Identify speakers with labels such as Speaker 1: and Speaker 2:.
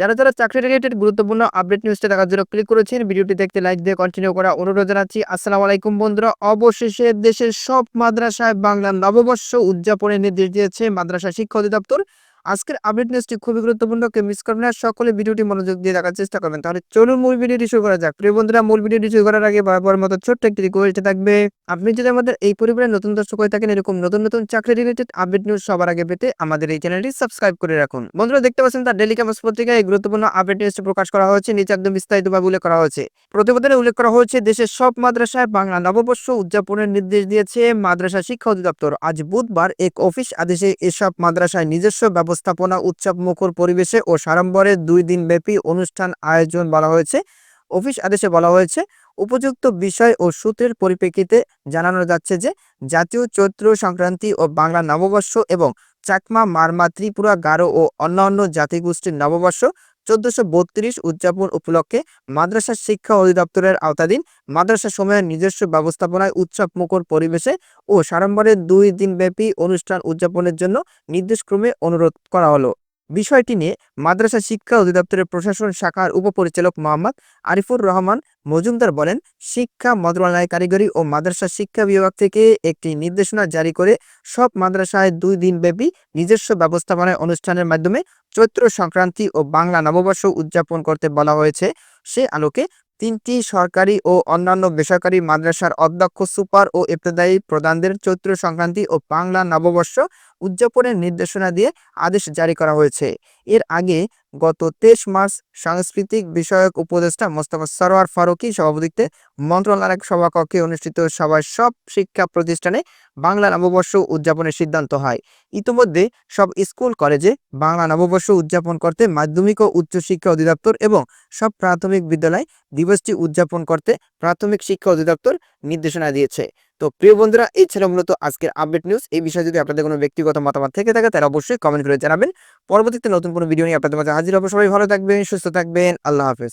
Speaker 1: যারা যারা চাকরি রিলেটেড গুরুত্বপূর্ণ আপডেট নিউজটা দেখার জন্য ক্লিক করেছেন, ভিডিওটি দেখতে লাইক দিয়ে কন্টিনিউ করা অনুরোধ জানাচ্ছি। আসসালামু আলাইকুম বন্ধুরা, অবশেষে দেশের সব মাদ্রাসায় বাংলা নববর্ষ উদযাপনের নির্দেশ দিয়েছে মাদ্রাসা শিক্ষা অধিদপ্তর। আজকের আপডেট নিউজটি খুবই গুরুত্বপূর্ণ। কেউ মিস করবেন না। সকলে ভিডিওটি মনোযোগ দিয়ে দেখার চেষ্টা করবেন। তাহলে চলুন মূল ভিডিওটি শুরু করা যাক। প্রিয় বন্ধুরা, মূল ভিডিওটি শুরু করার আগে বারবার মতো ছোট্ট একটি রিকোয়েস্ট থাকবে, আপনি যদি আমাদের এই পরিবারের নতুন দর্শক হয়ে থাকেন, এরকম নতুন নতুন চাকরি রিলেটেড আপডেট নিউজ সবার আগে পেতে আমাদের এই চ্যানেলটি সাবস্ক্রাইব করে রাখুন। বন্ধুরা, দেখতে পাচ্ছেন তার ডেলি ক্যাম্পাস পত্রিকায় এই গুরুত্বপূর্ণ আপডেট নিউজটি প্রকাশ করা হয়েছে। নিচে একদম বিস্তারিতভাবে উল্লেখ করা হয়েছে। প্রতিবেদনে উল্লেখ করা হয়েছে, দেশের সব মাদ্রাসায় বাংলা নববর্ষ উদযাপনের নির্দেশ দিয়েছে মাদ্রাসা শিক্ষা অধিদপ্তর। আজ বুধবার এক অফিস আদেশে এসব মাদ্রাসায় নিজস্ব ব্যবস্থাপনা উৎসব মুখর পরিবেশে ও সাড়ম্বরে দুই দিন ব্যাপী অনুষ্ঠান আয়োজন বলা হয়েছে। অফিস আদেশে বলা হয়েছে, উপযুক্ত বিষয় ও সূত্রের পরিপ্রেক্ষিতে জানানো যাচ্ছে যে, জাতীয় চৈত্র সংক্রান্তি ও বাংলা নববর্ষ এবং চাকমা, মারমা, ত্রিপুরা, গারো ও অন্যান্য জাতিগোষ্ঠীর নববর্ষ চোদ্দশো বত্রিশ উদযাপন উপলক্ষে মাদ্রাসা শিক্ষা অধিদপ্তরের আওতাধীন মাদ্রাসা সময়ের নিজস্ব ব্যবস্থাপনায় উৎসব মুখর পরিবেশে ও সাড়ম্বরে দুই দিনব্যাপী অনুষ্ঠান উদযাপনের জন্য নির্দেশক্রমে অনুরোধ করা হলো। বিষয়টি নিয়ে মাদ্রাসা শিক্ষা অধিদপ্তরের প্রশাসন শাখার উপপরিচালক মোহাম্মদ আরিফুর রহমান মজুমদার বলেন, শিক্ষা মন্ত্রণালয় কারিগরি ও মাদ্রাসা শিক্ষা বিভাগ থেকে একটি নির্দেশনা জারি করে সব মাদ্রাসায় দুই দিনব্যাপী নিজস্ব ব্যবস্থাপনায় অনুষ্ঠানের মাধ্যমে চৈত্র সংক্রান্তি ও বাংলা নববর্ষ উদযাপন করতে বলা হয়েছে। সে আলোকে তিনটি সরকারি ও অন্যান্য বেসরকারি মাদ্রাসার অধ্যক্ষ, সুপার ও ইফতদায়ী প্রধানদের চৈত্র সংক্রান্তি ও বাংলা নববর্ষ উদযাপনের নির্দেশনা দিয়ে আদেশ জারি করা হয়েছে। এর আগে গত তেইশ মার্চ সাংস্কৃতিক বিষয়ক উপদেষ্টা মোস্তফা সরোয়ার ফারুকি সভাপতিত্বে মন্ত্রণালয়ের এক সভাকক্ষে অনুষ্ঠিত সভায় সব শিক্ষা প্রতিষ্ঠানে বাংলা নববর্ষ উদযাপনের সিদ্ধান্ত হয়। ইতিমধ্যে সব স্কুল, কলেজে বাংলা নববর্ষ উদযাপন করতে মাধ্যমিক ও উচ্চশিক্ষা অধিদপ্তর এবং সব প্রাথমিক বিদ্যালয় দিবসটি উদযাপন করতে প্রাথমিক শিক্ষা অধিদপ্তর নির্দেশনা দিয়েছে। তো প্রিয় বন্ধুরা, এই ছিল মূলত আজকের আপডেট নিউজ এই বিষয়ে যদি আপনাদের কোনো ব্যক্তিগত মতামত থেকে থাকে তারা অবশ্যই কমেন্ট করে জানাবেন। পরবর্তীতে নতুন কোনো ভিডিও নিয়ে আপনাদের মাঝে হাজির হব। সবাই ভালো থাকবেন, সুস্থ থাকবেন। আল্লাহ হাফেজ।